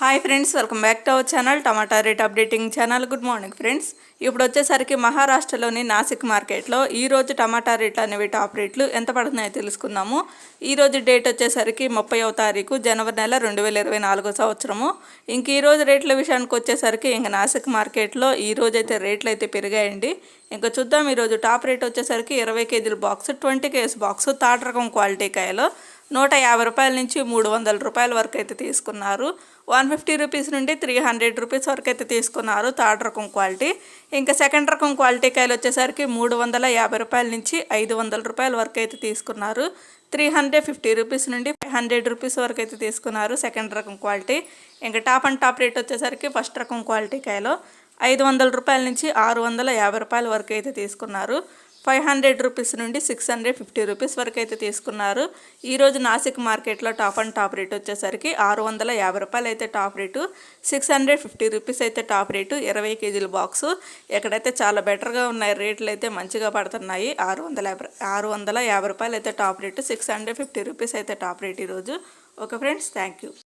Hi friends welcome back to our channel tomato rate updating channel good morning friends ఇప్పుడు వచ్చేసరికి మహారాష్ట్రలోని నాసిక్ మార్కెట్లో ఈరోజు టమాటా రేట్లు అనేవి టాప్ రేట్లు ఎంత పడుతున్నాయో తెలుసుకుందాము. ఈ రోజు డేట్ వచ్చేసరికి ముప్పైవ తారీఖు జనవరి నెల రెండు వేల ఇరవై నాలుగో సంవత్సరము. ఇంక ఈరోజు రేట్ల విషయానికి వచ్చేసరికి ఇంక నాసిక్ మార్కెట్లో ఈ అయితే రేట్లు అయితే పెరిగాయండి. ఇంకా చూద్దాం ఈరోజు టాప్ రేట్ వచ్చేసరికి ఇరవై కేజీల box twenty KG box third రకం క్వాలిటీ కాయలు. నూట యాభై రూపాయల నుంచి మూడు వందల రూపాయల వరకు అయితే తీసుకున్నారు. వన్ ఫిఫ్టీ రూపీస్ నుండి త్రీ హండ్రెడ్ రూపీస్ వరకు అయితే తీసుకున్నారు థర్డ్ రకం క్వాలిటీ. ఇంకా సెకండ్ రకం క్వాలిటీ కాయలు వచ్చేసరికి మూడు వందల యాభై రూపాయల నుంచి ఐదు వందల రూపాయల వరకు అయితే తీసుకున్నారు. త్రీ హండ్రెడ్ ఫిఫ్టీ రూపీస్ నుండి ఫైవ్ హండ్రెడ్ రూపీస్ వరకు అయితే తీసుకున్నారు సెకండ్ రకం క్వాలిటీ. ఇంకా టాప్ అండ్ టాప్ రేట్ వచ్చేసరికి ఫస్ట్ రకం క్వాలిటీ కాయలో ఐదు వందల రూపాయల నుంచి ఆరు వందల యాభై రూపాయల వరకు అయితే తీసుకున్నారు. ఫైవ్ హండ్రెడ్ రూపీస్ నుండి సిక్స్ హండ్రెడ్ ఫిఫ్టీ రూపీస్ వరకు అయితే తీసుకున్నారు. ఈరోజు నాసిక్ మార్కెట్లో టాప్ అండ్ టాప్ రేట్ వచ్చేసరికి ఆరు వందల యాభై రూపాయలు అయితే top rate six hundred fifty rupees అయితే టాప్ రేటు ఇరవై కేజీల బాక్సు. ఎక్కడైతే చాలా బెటర్గా ఉన్నాయి రేట్లు అయితే మంచిగా పడుతున్నాయి. ఆరు వందల యాభై ఆరు వందల యాభై రూపాయలు అయితే top rate six hundred fifty rupees అయితే టాప్ రేట్ ఈరోజు ఓకే ఫ్రెండ్స్ థ్యాంక్ యూ.